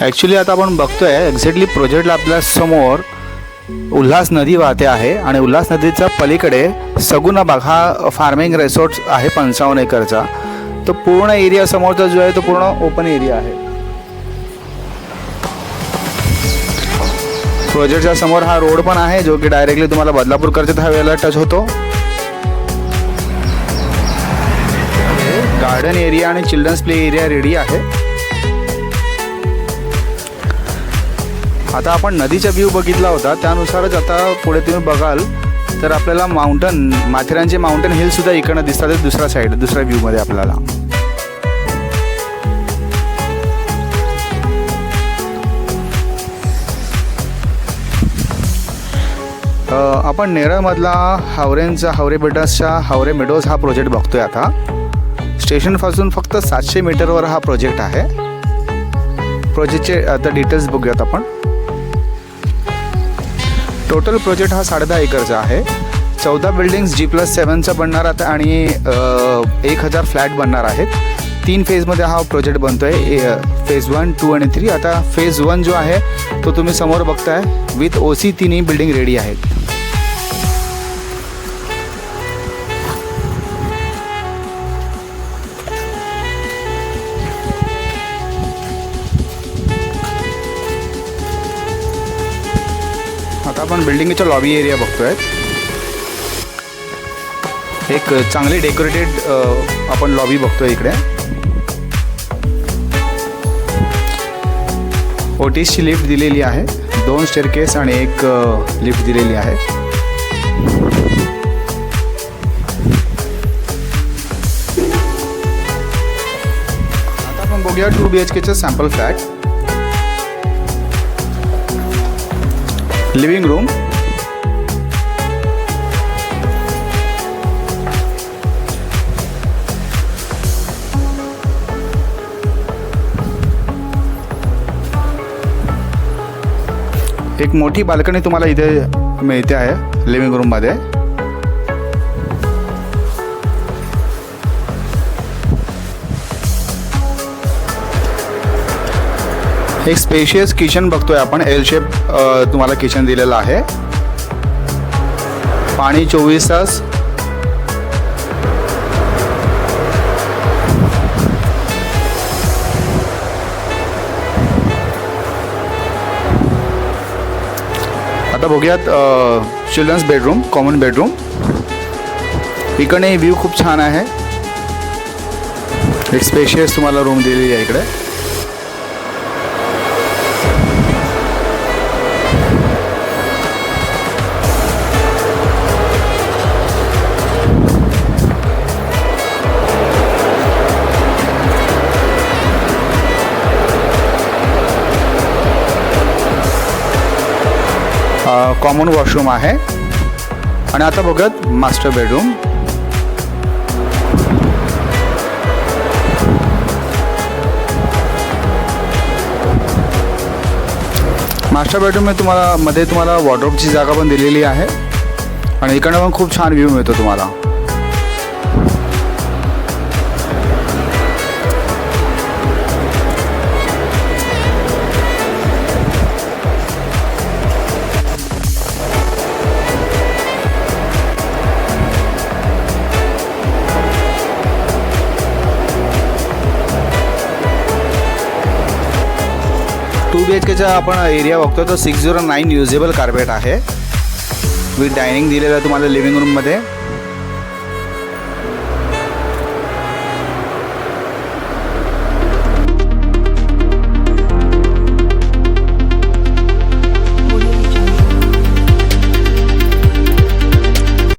Actually आता आपण बघतोय एक्झॅक्टली प्रोजेक्टला आपल्यासमोर उल्हास नदी वाहते आहे आणि उल्हास नदीच्या पलीकडे सगुना बाग हा फार्मिंग रिसॉर्ट आहे पंचावन्न एकरचा. तो पूर्ण एरिया समोरचा जो आहे तो पूर्ण ओपन एरिया आहे. प्रोजेक्टच्या समोर हा रोड पण आहे जो की डायरेक्टली तुम्हाला बदलापूर कर्जत हायवेला टच होतो. गार्डन एरिया आणि चिल्ड्रन्स प्ले एरिया रेडी आहे. आता आपण नदीचा व्ह्यू बघितला होता. त्यानुसारच आता पुढे तुम्ही बघाल तर आपल्याला माउंटन माथेरानचे माउंटन हिल सुद्धा इकडनं दिसतात दुसऱ्या साईड दुसऱ्या व्ह्यूमध्ये आपल्याला. आपण नेरळमधला हावरेंचा हावरे बेटासच्या हावरे मेडोज हा प्रोजेक्ट बघतोय आता. स्टेशनपासून फक्त सातशे मीटरवर हा प्रोजेक्ट आहे. प्रोजेक्टचे आता डिटेल्स बघूयात आपण. टोटल प्रोजेक्ट हा साडेदहा एकरचा आहे. चौदा बिल्डिंग्स जी प्लस सेवनचा बनणार आता आणि एक हजार फ्लॅट बनणार आहेत. तीन फेजमध्ये हा प्रोजेक्ट बनतो आहे फेज वन टू आणि थ्री आता फेज वन जो आहे तो तुम्ही समोर बघताय. विथ ओ सी तिन्ही बिल्डिंग रेडी आहेत. आता आपण बिल्डिंगच्या लॉबी एरिया बघतोय. एक चांगली डेकोरेटेड आपण लॉबी बघतोय इकडे. ओटीसची लिफ्ट दिलेली आहे. दोन स्टेअरकेस आणि एक लिफ्ट दिलेली आहे. आता आपण बघूया टू बी एच केचं सॅम्पल फ्लॅट लिव्हिंग रूम एक मोठी बाल्कनी तुम्हाला इथे मिळते आहे लिव्हिंग रूममध्ये एक स्पेशियस किचन बघतोय आपण. एल शेप तुम्हाला किचन दिलेलं आहे. पाणी चोवीस तास. आता बघूयात चिल्ड्रन्स बेडरूम कॉमन बेडरूम इकडे व्ह्यू खूप छान आहे. एक स्पेशियस तुम्हाला रूम दिलेली आहे इकडे. कॉमन वॉशरूम आहे. आणि आता बघत मास्टर बेडरूम मास्टर बेडरूममध्ये तुम्हाला मध्ये तुम्हाला वॉर्ड्रॉपची जागा पण दिलेली आहे. आणि इकडनं पण खूप छान व्ह्यू मिळतो तुम्हाला. टू बी एच केचा आपण एरिया बघतो तर six zero nine usable carpet आहे. विथ डायनिंग दिलेलं आहे तुम्हाला लिव्हिंग रूममध्ये